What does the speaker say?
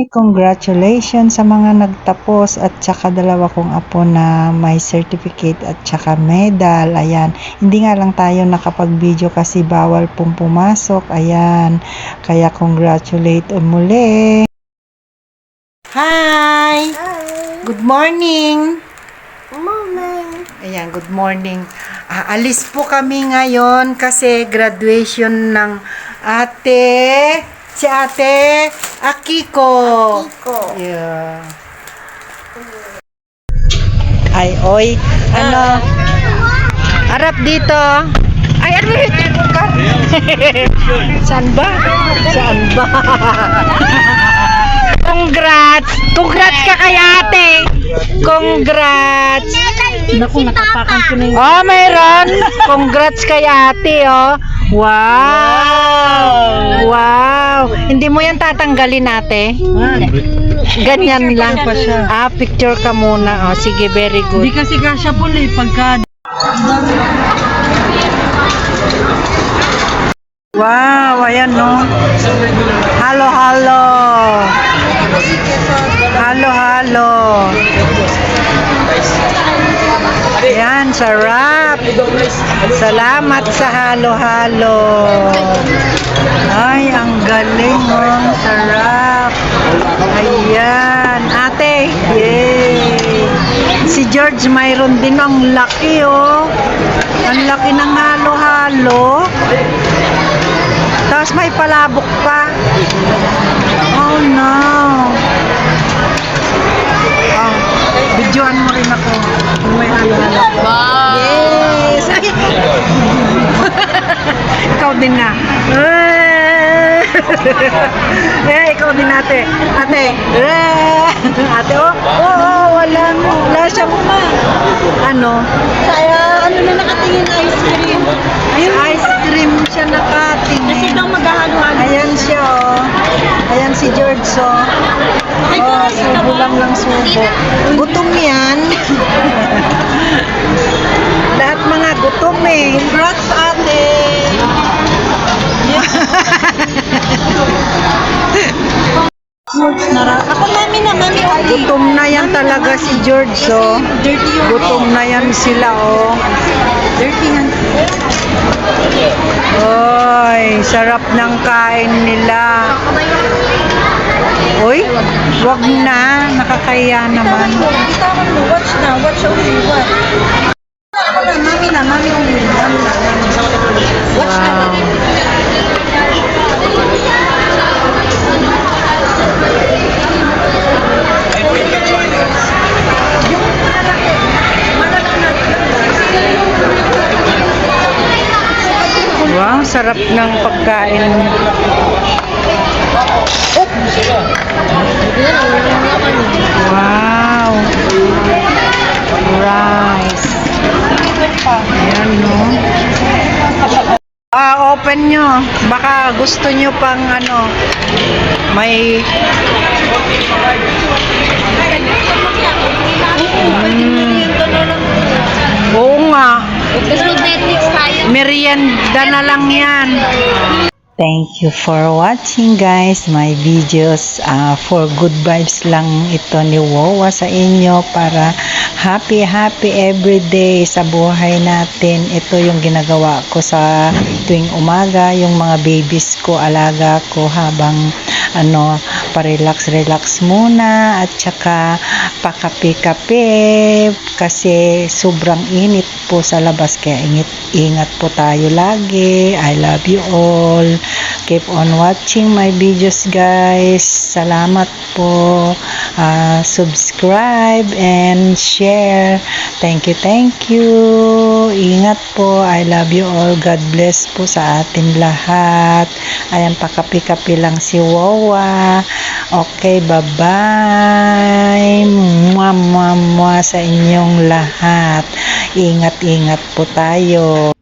Hi! Congratulations sa mga nagtapos at saka dalawa kong apo na may certificate at saka medal. Ayan. Hindi nga lang tayo nakapag-video kasi bawal pong pumasok. Ayan. Kaya congratulate muli. Hi! Good morning! Morning. Ayan, good morning. Aalis po kami ngayon kasi graduation ng ate, si ate Akiko. Akiko. Yeah. Ay, oy, ano? Harap dito. Ay, ano ka? Saan ba? Saan ba? Congrats! Congrats ka kay ate! Congrats! Naku, nakapakan ko na Oh, mayroon. Congrats kay ate, oh. Wow! Wow! Hindi mo yan tatanggalin, ate? Ganyan lang. pa siya. Ah, picture ka muna. Oh, sige, very Hindi good. kasi kasya po eh, pagka Wow, ayan, no? Halo. Halo, Ayan, sarap. Salamat sa halo-halo. Ay, ang galing, oh. Sarap. Ayan. Ate, yay. Si George mayroon din ang laki, oh. Ang laki ng halo-halo. Tapos may palabok pa. Oh, no. Ikaw din na. Eh, ikaw din ate. Ate. Eh, ate, oh. Oo, oh, wala. Wala siya ma. Ano? Kaya ano na nakatingin ice cream. Ayun, ice cream siya nakatingin. Kasi daw maghahalo-halo. Ayan siya, oh. Ayan si George, oh. Oh, subo lang ng subo. Gutom yan. Lahat Ako mami na, mami Ali. Gutom na yan talaga si George, oh. Dirty yung Gutom na yan sila, oh. Dirty yan. Oy, sarap ng kain nila. Uy, wag na. Nakakaya naman. Bitawan mo, watch na, watch only, watch. Na, mami na, mami only. Mami na, mami. Watch na. Wow. Sarap ng pagkain. Wow. Rice. Ayan, no? Ah, open nyo. Baka gusto nyo pang ano, may... Merienda na lang yan. Thank you for watching guys my videos. Uh, for good vibes lang ito ni Wawa sa inyo para happy happy everyday sa buhay natin. Ito yung ginagawa ko sa tuwing umaga. Yung mga babies ko, alaga ko habang ano, pa-relax relax muna at saka pakape-kape kasi sobrang init po sa labas kaya ingit, ingat po tayo lagi. I love you all. Keep on watching my videos guys. Salamat po. Ah, subscribe and share. Thank you, thank you. Ingat po. I love you all. God bless po sa atin lahat. Ayan, pakapi-kapi lang si Wawa. Okay, bye-bye. Mwah, mwah, mwah sa inyong lahat. Ingat-ingat po tayo.